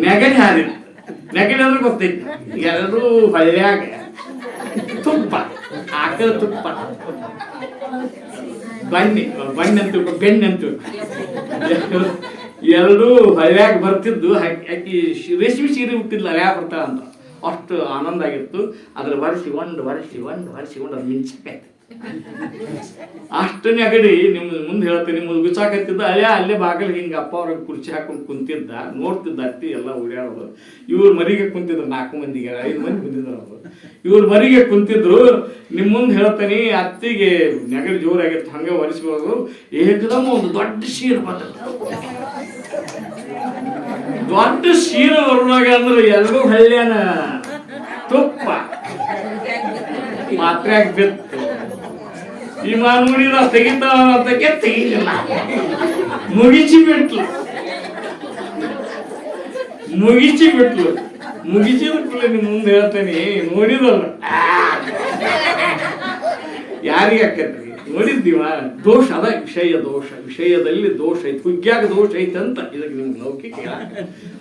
ನೆಗಡಿ ಹಾರಿ ನೆಗಡಿ ಅಂದ್ರೆ ಗೊತ್ತೈತಿ ಎಲ್ಲರೂ ಹಳ್ಳಿಯಾಗ ತುಪ್ಪ. ಆಕಳ ತುಪ್ಪ. ಬನ್ನಿ ಬನ್ನಿ ಅಂತ ಬೆಣ್ಣೆ ತಿಳ್ಕೊ. ಎರಡು ಹಳ್ಯಾಗ ಬರ್ತಿದ್ದು ಆಕಿ ರೇಷ್ಮೆ ಸೀರೆ ಹುಟ್ಟಿದ್ಲ ಹಳ್ಯಾಗ ಬರ್ತಾಳ ಅಂತ ಅಷ್ಟು ಆನಂದ ಆಗಿತ್ತು. ಅದ್ರ ವರ್ಷಿ, ಒಂದು ವರ್ಷಿ ಒಂದು ವರ್ಷಿ, ಒಂದು ಅದು ಮಿಂಚಕೈತಿ ಅಷ್ಟು ನೆಗಡಿ ನಿಮ್ ಮುಂದೆ ಹೇಳ್ತೀನಿ ನಿಮ್ಗೆ ಗುಚ್ಚಾಕತ್ತಿದ್ದ ಅಯ್ಯ ಅಲ್ಲೇ ಬಾಗಿಲು ಹಿಂಗೆ ಅಪ್ಪ ಅವ್ರ ಕುರ್ಚಿ ಹಾಕೊಂಡು ಕುಂತಿದ್ದ, ನೋಡ್ತಿದ್ದ ಅತ್ತಿ ಎಲ್ಲ ಓಡಾಡೋದು ಇವ್ರ ಮರಿಗೆ ಕುಂತಿದ್ರು, ನಾಲ್ಕು ಮಂದಿಗೆ, ಐದು ಮಂದಿ ಕುಂತಿದ್ರು ಅವರು. ಇವ್ರ ಮರಿಗೆ ಕುಂತಿದ್ರು ನಿಮ್ಮ ಮುಂದೆ ಹೇಳ್ತೀನಿ, ಅತ್ತಿಗೆ ನೆಗಡಿ ಜೋರಾಗಿತ್ತು, ಹಂಗೆ ಒರೆಸ್ಬೋದು ಏಕದಮ್ಮ ಒಂದು ದೊಡ್ಡ ಶೀರ ಬಂದ ದೊಡ್ಡ ಶೀರ ಬರುವಾಗ ಅಂದ್ರೆ ಎಲ್ರಿಗೂ ಹಳ್ಳಿಯನ ತುಪ್ಪ. ಮಾತ್ರೆ ಬಿತ್ತು. ಈ ಮಾನ್ಮುಡಿದ ತೆಗಿತಾನಂತಕ್ಕೆ ತೆಗಿಲಿಲ್ಲ ಮುಗಿಚಿ ಬಿಟ್ಲು. ಮುಗಿಚಿ ಬಿಟ್ಲು. ಮುಗಿಚಿ ಬಿಟ್ಲು ನಿಮ್ ಮುಂದೆ ಹೇಳ್ತೇನೆ ನೋಡಿದಲ್ಲ ಯಾರಿಗೆ ಅಕ್ಕತ್ರಿ ನೋಡಿದ್ದೀವ? ದೋಷ ಅದ, ವಿಷಯ ದೋಷ. ವಿಷಯದಲ್ಲಿ ದೋಷ ಐತಿ. ಹುಗ್ಗ್ಯಾಗ ದೋಷ ಐತೆ ಅಂತ. ಇದಕ್ಕೆ ನಿಮ್ಗೆ ಲೌಕಿಕ.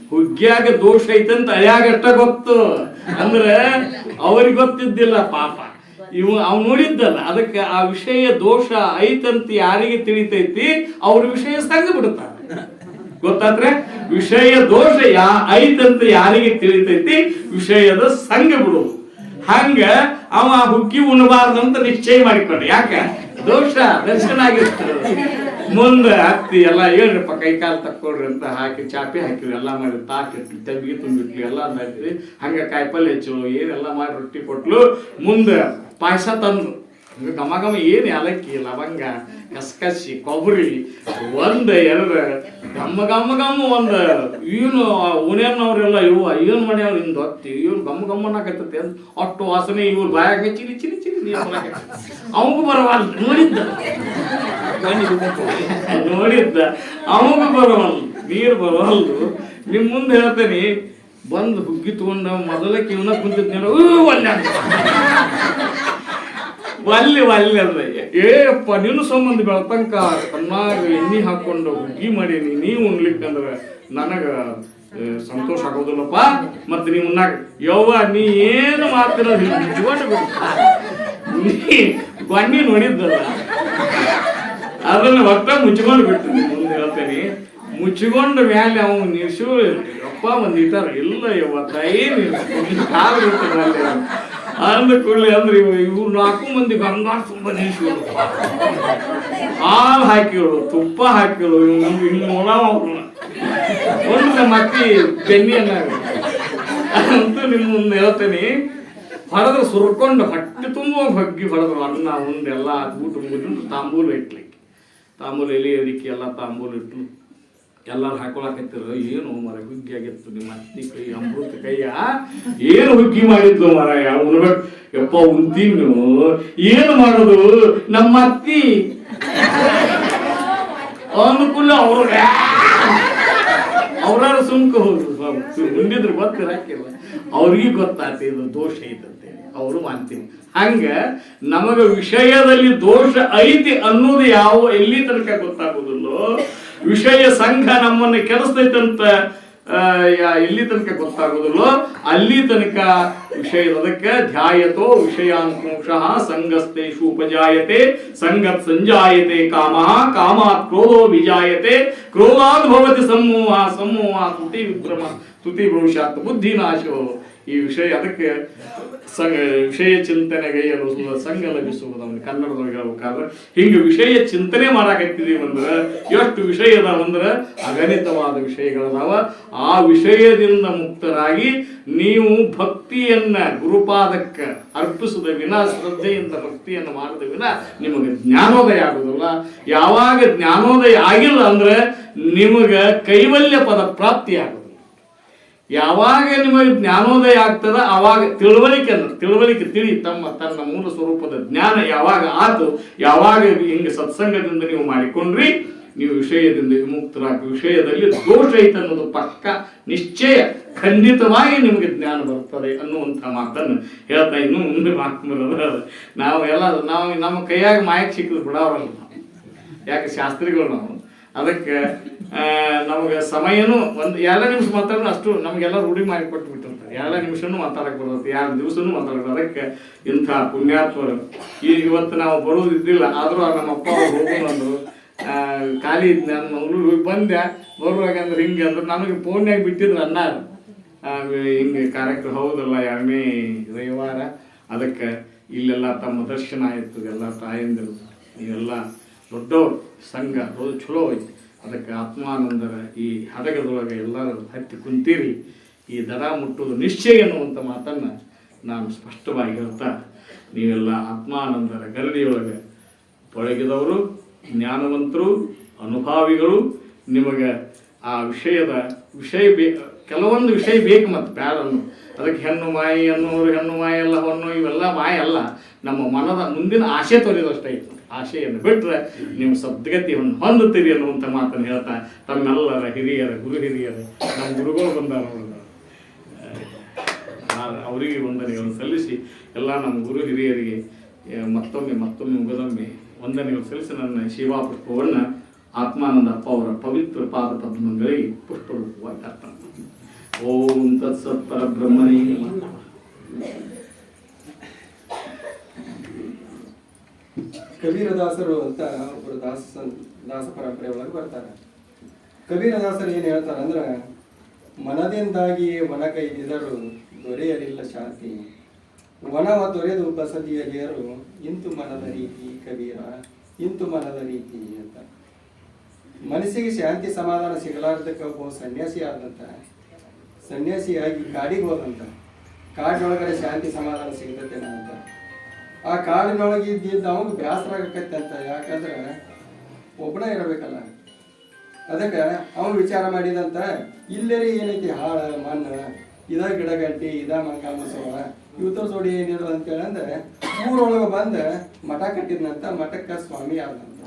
ಹುಗ್ಗ್ಯಾಗ ದೋಷ ಐತಂತ ಅಳ್ಯಾಗಷ್ಟ ಗೊತ್ತು? ಅಂದ್ರೆ ಅವ್ರಿಗೆ ಗೊತ್ತಿದ್ದಿಲ್ಲ ಪಾಪ. ಇವ ಅವ್ ನೋಡಿದ್ದಲ್ಲ. ಅದಕ್ಕೆ ಆ ವಿಷಯ ದೋಷ ಐತಂತ ಯಾರಿಗೆ ತಿಳಿತೈತಿ, ಅವ್ರ ವಿಷಯ ಸಂಗ ಬಿಡುತ್ತಾರೆ. ಗೊತ್ತಾದ್ರೆ ವಿಷಯ ದೋಷ ಯಾ ಐತಂತ ಯಾರಿಗೆ ತಿಳಿತೈತಿ, ವಿಷಯದ ಸಂಘ ಬಿಡು ಹಂಗ ಅವ ಹುಕ್ಕಿ ಉಣಬಾರ್ದಂತ ನಿಶ್ಚಯ ಮಾಡಿಕೊಂಡ. ಯಾಕ? ದೋಷ ದರ್ಶನ ಆಗಿರ್ತದೆ ಮುಂದೆ ಹತ್ತಿ ಎಲ್ಲ ಹೇಳ್ರಪ್ಪ, ಕೈ ಕಾಲು ತಕ್ಕೊಡ್ರಿ ಅಂತ ಹಾಕಿ, ಚಾಪಿ ಹಾಕಿದ್ವಿ, ಎಲ್ಲ ಮಾಡಿ ತಾಕಿಟ್ಟು ತಂಬಿಗೆ ತುಂಬಿಟ್ಲಿ ಎಲ್ಲ ಹಾಕಿದ್ವಿ ಹಂಗೆ ಕಾಯಿಪಲ್ಲೆ ಹೆಚ್ಚು ಏನೆಲ್ಲ ಮಾಡಿ ರೊಟ್ಟಿ ಕೊಟ್ಲು, ಮುಂದೆ ಪಾಯಸ ತಂದು. ಗಮಗಮ ಏನು ಏಲಕ್ಕಿ ಲವಂಗ ಕಸ್ಕಸಿ, ಕೊಬ್ಬರಿ, ಒಂದು ಎರಡು ಗಮ್ಮ ಗಮ್ಮ ಗಮ್ಮ ಒಂದು ಏನು ಊನೇನವ್ರೆಲ್ಲ ಇವು ಏನು ಮಾಡ್ಯಾವ ಇಂದ ಹೊತ್ತಿ ಇವನು ಗಮ್ಮ ಗಮ್ಮನಾಕತ್ತೈತಿ ಅಂತ ಅಷ್ಟು ವಾಸನೆ ಇವ್ರು ಬಾಯಾಗ ಚಿಲಿ ಚಿಲಿ ಚಿಲಿ ನೀರು ಅವಂಗೂ ಬರವಲ್ಲ ನೋಡಿದ್ದ? ನೋಡಿದ್ದ? ಅವಗೂ ಬರವಲ್ಲ ನೀರು ಬರವಲ್ದು. ನಿಮ್ಮ ಮುಂದೆ ಹೇಳ್ತೇನೆ, ಬಂದು ಹುಗ್ಗಿ ತಗೊಂಡ ಮೊದಲಕ್ಕೆ ಇವನ ಕುಂತಿದ್ನೇನೋ ಒಳ್ಳೆ ಒಲ್ಲೆ ಒಲ್ಲೆ ಅಂದ್ರೆ ಏಪ್ಪ ನಿನ್ನ ಸಂಬಂಧ ಬೆಳತಂಕ ಕಣ್ಣಾಗ ಎಣ್ಣೆ ಹಾಕೊಂಡು ಹುಗ್ಗಿ ಮಾಡೀನಿ ನೀವು ಉಣ್ಲಿಕ್ಕಂದ್ರೆ ನನಗ ಸಂತೋಷ ಆಗೋದಿಲ್ಲಪ್ಪ. ಮತ್ತೆ ನೀವು ಉನ್ನಾಗ ಯವ್ವ, ನೀ ಏನು ಮಾಡ್ತಿರೋದು? ನೀ ನೋಡಿದ್ದಲ್ಲ. ಅದನ್ನ ಒಟ್ಟ ಮುಚ್ಕೊಂಡು ಬಿಡ್ತೀನಿ ಮುಂದೆ ಹೇಳ್ತೇನೆ. ಮುಚ್ಚಿಕೊಂಡ ಮೇಲೆ ಅವನು ನಿಲ್ಸು ಅಪ್ಪ, ಒಂದ್ ಇಲ್ಲ ಯವ್ವ ತಾಯಿ ನೀನು. ಕಾಲು ಬಿಡ್ತೀನಿ ಅಲ್ಲಿ ಅಂದ ಕೂಡಲೇ ಅಂದ್ರೆ ಇವ್ ಇವ್ರು ನಾಲ್ಕು ಮಂದಿ ಬಂಗಾರ ತುಂಬ ನಿಲ್ಸಿದ್ರು ಹಾಲು ಹಾಕಿಳು ತುಪ್ಪ ಹಾಕಿಳು ಮಕ್ಕಿ ಬೆನ್ನಿ ಮತ್ತಿ ಬೆನ್ನಿಯನ್ನ ಅಂತೂ ನಿಮ್ಮ ಮುಂದೆ ಹೇಳ್ತೇನೆ. ಹೊಡೆದ್ರೆ ಸುರ್ಕೊಂಡು ಹೊಟ್ಟೆ ತುಂಬ ಬಗ್ಗಿ ಹೊಡೆದ್ರು ಅನ್ನ ಉಂಡೆಲ್ಲ ಊಟ ಮುಗಿದು ತಾಂಬೂಲ ಇಟ್ಲಿಕ್ಕೆ. ತಾಂಬೂಲ ಎಲೆ ಅದಕ್ಕೆ ಎಲ್ಲ ತಾಂಬೂಲ ಇಟ್ಟು ಎಲ್ಲರೂ ಹಾಕೊಳಕತ್ತಿರ, ಏನು ಮರ ಹುಗ್ಗಿ ಆಗಿತ್ತು ನಿಮ್ಮ ಅತ್ತಿ ಕೈ, ಅಮೃತ ಕೈಯ? ಏನು ಹುಗ್ಗಿ ಮಾಡಿದ್ಲು ಮರ ಉಣ್ಬೇಕು ಯಪ್ಪ, ಉಂತೀನಿ ನೀವು ಏನು ಮಾಡೋದು? ನಮ್ಮ ಅತ್ತಿ. ಅನುಕೂಲ ಅವ್ರು ಅವ್ರಾರ ಸುಮ್ಕ ಮುಂದಿದ್ರು ಗೊತ್ತಿರಾಕಿಲ್ಲ ಅವ್ರಿಗೆ ಗೊತ್ತಾಗ್ತಿ ಇದು ದೋಷ ಐತಂತೇಳಿ ಅವರು ಮಾಡ್ತೀನಿ ಹಂಗ ನಮಗ ವಿಷಯದಲ್ಲಿ ದೋಷ ಐತಿ ಅನ್ನೋದು ಯಾವ, ಎಲ್ಲಿ ತನಕ ಗೊತ್ತಾಗೋದಿಲ್ಲೋ ವಿಷಯ ಸಂಘ ನಮ್ಮನ್ನ ಯಾ- ಎಲ್ಲಿ ತನಕ ಗೊತ್ತಾಗೋದಿಲ್ಲೋ ಅಲ್ಲಿ ತನಕ ವಿಷಯ ಅದಕ್ಕೆ ಧ್ಯಾಯತೋ ವಿಷಯಾಂಕುಂಶಃ ಸಂಗಸ್ತೇಷು ಉಪಜಾಯತೆ ಸಂಗತ್ ಸಂಜಾಯತೆ ಕಾಮ, ಕಾಮಾತ್ ಕ್ರೋಧೋ ವಿಜಾಯತೆ ಕ್ರೋಧಾತ್ ಭವತಿ ಸಮೂಹ ಸಮೂಹ ತುತಿ ವಿಕ್ರಮ ತುತಿ ಭವಿಷ್ಯಾತ್ ಬುದ್ಧಿನಾಶೋ. ಈ ವಿಷಯ ಅದಕ್ಕೆ ಸಂಘ, ವಿಷಯ ಚಿಂತನೆಗೈಯಲು ಸು- ಸಂಘ ಲಭಿಸುವುದು ಅವನು ಕನ್ನಡದೊಳಗೆ ಹೇಳ್ಬೇಕಾದ್ರೆ ಹಿಂಗೆ ವಿಷಯ ಚಿಂತನೆ ಮಾಡಾಕತ್ತಿದೀವಿ ಅಂದ್ರೆ, ಎಷ್ಟು ವಿಷಯ ಅದಾವ ಅಂದ್ರೆ, ಅಗಣಿತವಾದ ವಿಷಯಗಳದಾವ ಆ ವಿಷಯದಿಂದ ಮುಕ್ತರಾಗಿ ನೀವು ಭಕ್ತಿಯನ್ನ ಗುರುಪಾದಕ್ಕೆ ಅರ್ಪಿಸದ ವಿನ, ಶ್ರದ್ಧೆಯಿಂದ ಭಕ್ತಿಯನ್ನು ಮಾಡಿದ ವಿನ ನಿಮಗೆ ಜ್ಞಾನೋದಯ ಆಗುದಿಲ್ಲ ಯಾವಾಗ ಜ್ಞಾನೋದಯ ಆಗಿಲ್ಲ ಅಂದ್ರೆ ನಿಮಗೆ ಕೈವಲ್ಯ ಪದ ಪ್ರಾಪ್ತಿ ಆಗುದಿಲ್ಲ ಯಾವಾಗ ನಿಮಗೆ ಜ್ಞಾನೋದಯ ಆಗ್ತದ ಅವಾಗ ತಿಳುವಳಿಕೆ ಅಂದ್ರೆ ತಿಳುವಳಿಕೆ ತಿಳಿ ತಮ್ಮ, ತನ್ನ ಮೂಲ ಸ್ವರೂಪದ ಜ್ಞಾನ ಯಾವಾಗ ಆತು, ಯಾವಾಗ ಹಿಂಗೆ ಸತ್ಸಂಗದಿಂದ ನೀವು ಮಾಡಿಕೊಂಡ್ರಿ, ನೀವು ವಿಷಯದಿಂದ ವಿಮುಕ್ತರಾಗಿ, ವಿಷಯದಲ್ಲಿ ದೋಷ ಐತೆ ಅನ್ನೋದು ಪಕ್ಕ, ನಿಶ್ಚಯ, ಖಂಡಿತವಾಗಿ ನಿಮಗೆ ಜ್ಞಾನ ಬರ್ತದೆ ಅನ್ನುವಂಥ ಮಾತನ್ನು ಹೇಳ್ತಾ ಇನ್ನು ಮುಂದೆ ಮಾತು ನಾವು ಎಲ್ಲ ನಾವು ನಮ್ಮ ಕೈಯಾಗ ಮಾಯಕ್ಕೆ ಸಿಕ್ಕಿದ್ರು ಬಿಡೋರಲ್ಲ ಯಾಕೆ ಶಾಸ್ತ್ರಿಗಳು ನಾವು? ಅದಕ್ಕೆ ನಮಗೆ ಸಮಯನೂ ಒಂದು ಎರಡು ನಿಮಿಷ ಮಾತಾಡೋಣ ಅಷ್ಟು ನಮಗೆಲ್ಲ ರೂಢಿ ಮಾಡಿ ಕೊಟ್ಟು ಬಿಟ್ಟಿರ್ತಾರೆ ಎರಡು ನಿಮಿಷನೂ ಮಾತಾಡಕ್ಕೆ ಬರ್ತದೆ ಎರಡು ದಿವಸನೂ ಮಾತಾಡೋದು ಅದಕ್ಕೆ ಇಂಥ ಪುಣ್ಯಾತ್ಮರು. ಈ ಇವತ್ತು ನಾವು ಬರೋದಿದ್ದಿಲ್ಲ ಆದರೂ ನಮ್ಮ ಅಪ್ಪ ಅವ್ರು ಹೋಗೋಣ ಅಂದ್ರು ಆ, ಖಾಲಿ ಇದ್ದ ನಾನು ಮಂಗ್ಳೂರಿಗೆ ಬಂದೆ ಬರುವಾಗ ಅಂದ್ರೆ ಹಿಂಗೆ ಅಂದ್ರೆ. ನನಗೆ ಫೋನ್ಯಾಗ ಬಿಟ್ಟಿದ್ರು ಅನ್ನ ಹಿಂಗೆ ಕಾರ್ಯಕ್ರಮ ಹೌದಲ್ಲ ಎರಡನೇ ರವಿವಾರ? ಅದಕ್ಕೆ ಇಲ್ಲೆಲ್ಲ ತಮ್ಮ ದರ್ಶನ ಆಯಿತು ಎಲ್ಲ ತಾಯಂದಿರು ಇವೆಲ್ಲ ದೊಡ್ಡವರು ಸಂಘ ಅದು ಚಲೋ ಐತಿ ಅದಕ್ಕೆ ಆತ್ಮಾನಂದರ ಈ ಹಡಗದೊಳಗೆ ಎಲ್ಲರೂ ಹತ್ತಿ ಕುಂತೀರಿ, ಈ ದರ ಮುಟ್ಟುವುದು ನಿಶ್ಚಯ ಎನ್ನುವಂಥ ಮಾತನ್ನು ನಾನು ಸ್ಪಷ್ಟವಾಗಿ ಹೇಳ್ತಾ, ನೀವೆಲ್ಲ ಆತ್ಮಾನಂದರ ಗರಡಿಯೊಳಗೆ ತೊಳಗಿದವರು ಜ್ಞಾನವಂತರು, ಅನುಭಾವಿಗಳು, ನಿಮಗೆ ಆ ವಿಷಯದ ವಿಷಯ ಬೇ, ಕೆಲವೊಂದು ವಿಷಯ ಬೇಕು ಮತ್ತು ಬ್ಯಾಡ ಅನ್ನೋ ಅದಕ್ಕೆ ಹೆಣ್ಣು ಮಾಯಿ ಅನ್ನೋರು, ಹೆಣ್ಣು ಮಾಯಿ ಅಲ್ಲ ಹೊನ್ನು ಇವೆಲ್ಲ ಮಾಯ ಅಲ್ಲ ನಮ್ಮ ಮನದ ಮುಂದಿನ ಆಸೆ ತೊರೆಯೋದಷ್ಟೇ ಇತ್ತು ಆಶೆಯನ್ನು ಬಿಟ್ಟರೆ ನಿಮ್ಮ ಸದ್ಗತಿಯನ್ನು ಹೊಂದುತ್ತೀರಿ ಅನ್ನುವಂಥ ಮಾತನ್ನು ಹೇಳ್ತಾ ತಮ್ಮೆಲ್ಲರ ಹಿರಿಯರ, ಗುರು ಹಿರಿಯರು, ನಮ್ಮ ಗುರುಗಳು ಬಂದಾರ ಅವರಿಗೆ ವಂದನೆಗಳನ್ನು ಸಲ್ಲಿಸಿ ಎಲ್ಲ ನಮ್ಮ ಗುರು ಹಿರಿಯರಿಗೆ ಮತ್ತೊಮ್ಮೆ ಮತ್ತೊಮ್ಮೆ, ಮುಗದೊಮ್ಮೆ ವಂದನೆಗಳು ಸಲ್ಲಿಸಿ ನನ್ನ ಶಿವಾ ಪುಷ್ಪವನ್ನು ಆತ್ಮಾನಂದ ಅಪ್ಪ ಅವರ ಪವಿತ್ರ ಪಾದ ಪದ್ಮಗಳಿಗೆ ಪುಷ್ಪರೂಪವಾಗಿ. ಓಂ ತತ್ಸತ್ ಬ್ರಹ್ಮನೇ. ಕಬೀರದಾಸರು ಅಂತ ಒಬ್ಬರು ದಾಸ ದಾಸ ಪರಂಪರೆ ಒಳಗೆ ಬರ್ತಾರೆ. ಕಬೀರದಾಸರು ಏನು ಹೇಳ್ತಾರೆ ಅಂದ್ರೆ ಮನದಿಂದಾಗಿ ಕೈ ಕೈದಿದರು ದೊರೆಯಲಿಲ್ಲ ಶಾಂತಿ. ಒಣವ ದೊರೆದು ಬಸದಿಯ ಗೇರು ಇಂತು ಮನದ ರೀತಿ ಕಬೀರ, ಇಂತು ಮನದ ರೀತಿ ಅಂತ. ಮನಸ್ಸಿಗೆ ಶಾಂತಿ ಸಮಾಧಾನ ಸಿಗಲಾರ್ದಕ್ಕೆ ಒಬ್ಬ ಸನ್ಯಾಸಿ ಆದಂತ ಸನ್ಯಾಸಿಯಾಗಿ ಕಾಡಿಗೆ ಹೋದಂತ. ಕಾಡಿನೊಳಗಡೆ ಶಾಂತಿ ಸಮಾಧಾನ ಸಿಗತೈತೇನ ಅಂತ ಆ ಕಾಡಿನೊಳಗೆ ಇದ್ದಿದ್ದ ಅವನು ಬೇಸರ ಆಗಕತ್ತೆ ಅಂತ ಯಾಕಂದ್ರೆ ಒಬ್ಬನೇ ಇರಬೇಕಲ್ಲ. ಅದಕ್ಕೆ ಅವನು ವಿಚಾರ ಮಾಡಿದಂತ, ಇಲ್ಲರಿ ಏನೈತಿ ಹಾಳ, ಮಣ್ಣು, ಇದ ಗಿಡ ಗಂಟಿ, ಇದ ಮಸವ ಇವತ್ತು ಸೋಡಿ ಏನಿಲ್ಲ ಅಂತೇಳಿ ಅಂದ್ರೆ, ಊರೊಳಗೆ ಬಂದು ಮಠ ಕಟ್ಟಿದ್ನಂತ, ಮಠಕ್ಕೆ ಸ್ವಾಮಿ ಆದಂತ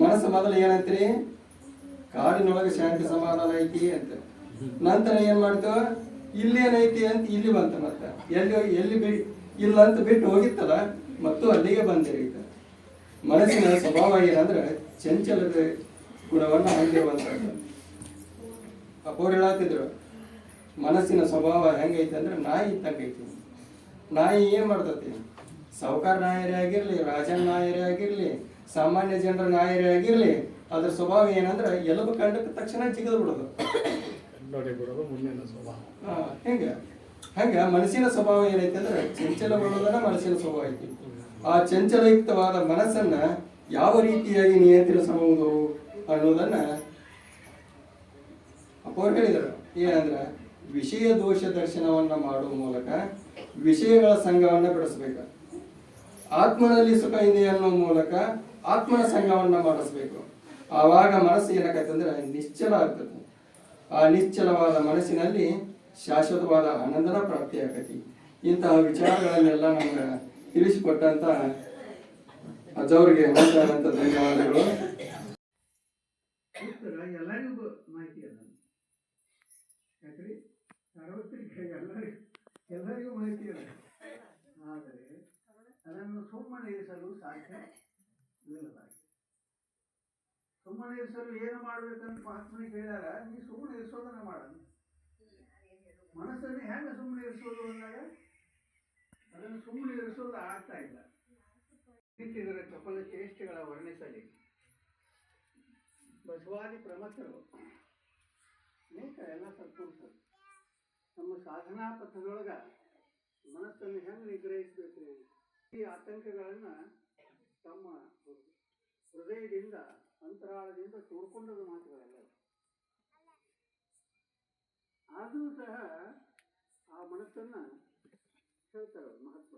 ಮನಸ್ಸು ಮೊದಲು ಏನಂತ್ರಿ? ಕಾಡಿನೊಳಗೆ ಶಾಂತಿ ಸಮಾಧಾನ ಐತಿ ಅಂತ. ನಂತರ ಏನ್ ಇಲ್ಲಿ ಏನೈತಿ ಅಂತ ಇಲ್ಲಿ ಬಂತ ಮತ್ತೆ. ಎಲ್ಲಿ ಎಲ್ಲಿ ಬಿ ಇಲ್ಲ ಅಂತ ಬಿಟ್ಟು ಹೋಗಿತ್ತಲ್ಲ, ಮತ್ತು ಅಲ್ಲಿಗೆ ಬಂದಿರೀತ ಮನಸ್ಸಿನ ಸ್ವಭಾವ ಏನಂದ್ರೆ ಚಂಚಲದ ಗುಣವನ್ನ ಹೊಂದಿರುವಂಥದ್ದು. ಅಪೋರ್ ಹೇಳಾತಿದ್ರು. ಮನಸ್ಸಿನ ಸ್ವಭಾವ ಹೆಂಗೈತೆ ಅಂದ್ರೆ ನಾಯಿ ತಂಗೈತಿ. ನಾಯಿ ಏನ್ ಮಾಡ್ತತಿ? ಸಾಹುಕಾರ ನಾಯರೇ ಆಗಿರ್ಲಿ, ರಾಜನ್ ನಾಯರೇ ಆಗಿರ್ಲಿ, ಸಾಮಾನ್ಯ ಜನರ ನಾಯರೇ ಆಗಿರ್ಲಿ, ಅದ್ರ ಸ್ವಭಾವ ಏನಂದ್ರೆ ಎಲ್ಲ ಕಂಡಕ್ಕೆ ತಕ್ಷಣ ಜಿಗಿದು ಬಿಡೋದು. ನೋಡಿ ಬರೋದು ಮುಂದಿನ ಸ್ವಭಾವ ಹೆಂಗೆ? ಹೆಂಗ? ಮನಸ್ಸಿನ ಸ್ವಭಾವ ಏನೈತೆ ಅಂದ್ರೆ ಚಂಚಲ ಚಂಚಲಗೊಳ್ಳೋದನ್ನ ಮನಸ್ಸಿನ ಸ್ವಭಾವ ಐತಿ. ಆ ಚಂಚಲಯುಕ್ತವಾದ ಮನಸ್ಸನ್ನ ಯಾವ ರೀತಿಯಾಗಿ ನಿಯಂತ್ರಿಸಬಹುದು ಅನ್ನೋದನ್ನ ಅಪ್ಪವ್ರು ಹೇಳಿದರು. ಏನಂದ್ರೆ, ವಿಷಯ ದೋಷ ದರ್ಶನವನ್ನ ಮಾಡುವ ಮೂಲಕ ವಿಷಯಗಳ ಸಂಘವನ್ನ ಬಿಡಿಸ್ಬೇಕು. ಆತ್ಮನಲ್ಲಿ ಸುಖ ಇದೆ ಅನ್ನೋ ಮೂಲಕ ಆತ್ಮನ ಸಂಘವನ್ನ ಮಾಡಿಸ್ಬೇಕು. ಆವಾಗ ಮನಸ್ಸು ಏನಾಗತ್ತಂದ್ರೆ ನಿಶ್ಚಲ ಆಗ್ತದೆ. ಆ ನಿಶ್ಚಲವಾದ ಮನಸ್ಸಿನಲ್ಲಿ ಶಾಶ್ವತವಾದ ಆನಂದನ ಪ್ರಾಪ್ತಿಯಾಗತಿ ಇಂತಹ ವಿಚಾರಗಳನ್ನೆಲ್ಲ ನಮ್ಗೆ ತಿಳಿಸಿಕೊಟ್ಟಂತ ಅಜ್ಜವ್ರಿಗೆ ಅಂತ ಧನ್ಯವಾದಗಳು. ಎಲ್ಲರಿಗೂ ಮಾಹಿತಿ ಅಲ್ಲ ಯಾಕ್ರಿ? ಸಾರ್ವತ್ರಿಕ ಎಲ್ಲರಿಗೂ ಎಲ್ಲರಿಗೂ ಮಾಹಿತಿ ಅಲ್ಲ ಆದರೆ, ಅದನ್ನು ಸುಮ್ಮನೆ ಇರಿಸಲು ಸಾಧ್ಯ ಸುಮ್ಮನೆ ಇರಿಸಲು ಏನು ಮಾಡ್ಬೇಕಂತ ಮಹಾತ್ಮನಿಗೆ ಕೇಳಿದಾಗ, ನೀ ಸುಮ್ಮನೆ ಇರಿಸೋದನ್ನ ಮಾಡೋಣ ಮನಸ್ಸನ್ನು ಹೆಂಗೆ ಸುಮ್ಮನೆ ಇರಿಸೋದು ಅಂದಾಗ, ಅದನ್ನು ಸುಮ್ಮನೆ ಇರಿಸೋದು ಆಗ್ತಾ ಇಲ್ಲ. ಇದರ ಚಪಲ ಚೇಷ್ಟೆಗಳ ವರ್ಣಿಸಲಿ ಬಸವಾದಿ ಪ್ರಮಥರು ಅನೇಕ ಎಲ್ಲ ಸತ್ಪುರುಷರು ನಮ್ಮ ಸಾಧನಾ ಪಥದೊಳಗ ಮನಸ್ಸನ್ನು ಹೆಂಗೆ ನಿಗ್ರಹಿಸಬೇಕು ಈ ಆತಂಕಗಳನ್ನು ತಮ್ಮ ಹೃದಯದಿಂದ ಅಂತರಾಳದಿಂದ ತೋಡ್ಕೊಂಡದ ಮಾತುಗಳೆಲ್ಲ ಆದರೂ ಸಹ ಆ ಮನಸ್ಸನ್ನು ಹೇಳ್ತಾರೆ ಮಹತ್ವ